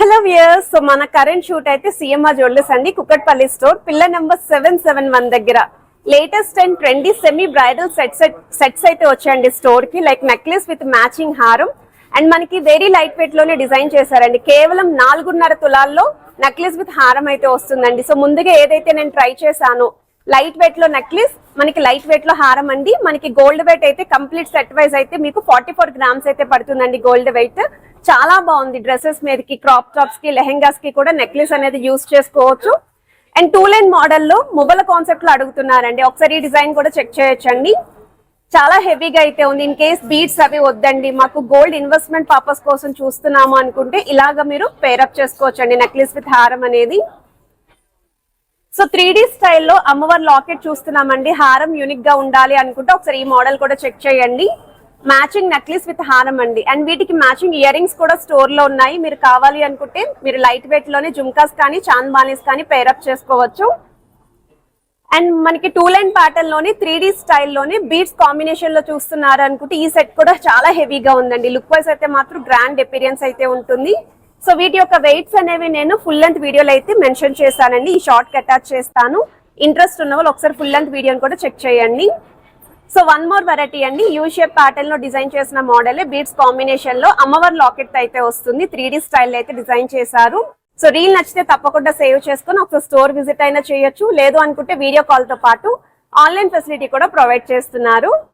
Hello viewers so మన current shoot అయితే CMR jewellers అండి. Kukatpally store pillar number seven seven one దగ్గర. Latest and trendy semi bridal sets sets అయితే వచ్చాయండి స్టోర్కి. లైక్ నెక్లెస్ విత్ మ్యాచింగ్ హారం. And మనకి వెరీ లైట్ వెయిట్లోనే డిజైన్ చేశారండి. కేవలం నాలుగున్నర తులాల్లో నెక్లెస్ విత్ హారం అయితే వస్తుందండి. సో ముందుగా ఏదైతే నేను ట్రై చేశానో లైట్ వెయిట్లో నెక్లెస్ మనకి లైట్ వెయిట్లో హారం అండి. మనకి గోల్డ్ వెయిట్ అయితే కంప్లీట్ సెట్ వైజ్ అయితే మీకు ఫార్టీ ఫోర్ గ్రామ్స్ అయితే పడుతుందండి గోల్డ్ వెయిట్ చాలా బాగుంది డ్రెస్సెస్ మీదకి క్రాప్ టాప్స్కి లెహెంగాస్కి కూడా నెక్లెస్ అనేది యూస్ చేసుకోవచ్చు. అండ్ టూ లైన్ మోడల్లో మొబైల్ కాన్సెప్ట్లో అడుగుతున్నారండి. ఒకసారి ఈ డిజైన్ కూడా చెక్ చేయొచ్చండి. చాలా హెవీగా అయితే ఉంది. ఇన్ కేస్ బీడ్స్ అవి వద్దండి మాకు గోల్డ్ ఇన్వెస్ట్మెంట్ పర్పస్ కోసం చూస్తున్నాము అనుకుంటే ఇలాగ మీరు పేరప్ చేసుకోవచ్చు అండి నెక్లెస్ విత్ హారం అనేది. సో త్రీ స్టైల్లో అమ్మవారి లాకెట్ చూస్తున్నామండి. హారం యూనిక్గా ఉండాలి అనుకుంటే ఒకసారి ఈ మోడల్ కూడా చెక్ చేయండి. మ్యాచింగ్ నెక్లెస్ విత్ హారం అండి. అండ్ వీటికి మ్యాచింగ్ ఇయర్ రింగ్స్ కూడా స్టోర్లో ఉన్నాయి. మీరు కావాలి అనుకుంటే మీరు లైట్ వెయిట్లోనే జుమ్కాస్ కానీ చాంద్ బాలీస్ కానీ పేరప్ చేసుకోవచ్చు. అండ్ మనకి టూ లైన్ ప్యాటర్న్లోని త్రీ డీ స్టైల్లోనే బీట్స్ కాంబినేషన్లో చూస్తున్నారు అనుకుంటే ఈ సెట్ కూడా చాలా హెవీగా ఉందండి. లుక్ వైజ్ అయితే మాత్రం గ్రాండ్ ఎపీరియన్స్ అయితే ఉంటుంది. సో వీటి యొక్క వెయిట్స్ అనేవి నేను ఫుల్ లెంత్ వీడియోలో అయితే మెన్షన్ చేశానండి. ఈ షార్ట్ అటాచ్ చేస్తాను. ఇంట్రెస్ట్ ఉన్న వాళ్ళు ఒకసారి ఫుల్ లెంత్ వీడియోని కూడా చెక్ చేయండి. సో వన్ మోర్ వెరైటీ అండి. యూ షేప్ ప్యాటర్న్లో డిజైన్ చేసిన మోడల్ బీట్స్ కాంబినేషన్లో అమ్మవారి లాకెట్ అయితే వస్తుంది. త్రీ స్టైల్ అయితే డిజైన్ చేశారు. సో రీల్ నచ్చితే తప్పకుండా సేవ్ చేసుకుని ఒకసారి స్టోర్ విజిట్ అయినా చేయొచ్చు. లేదు అనుకుంటే వీడియో కాల్తో పాటు ఆన్లైన్ ఫెసిలిటీ కూడా ప్రొవైడ్ చేస్తున్నారు.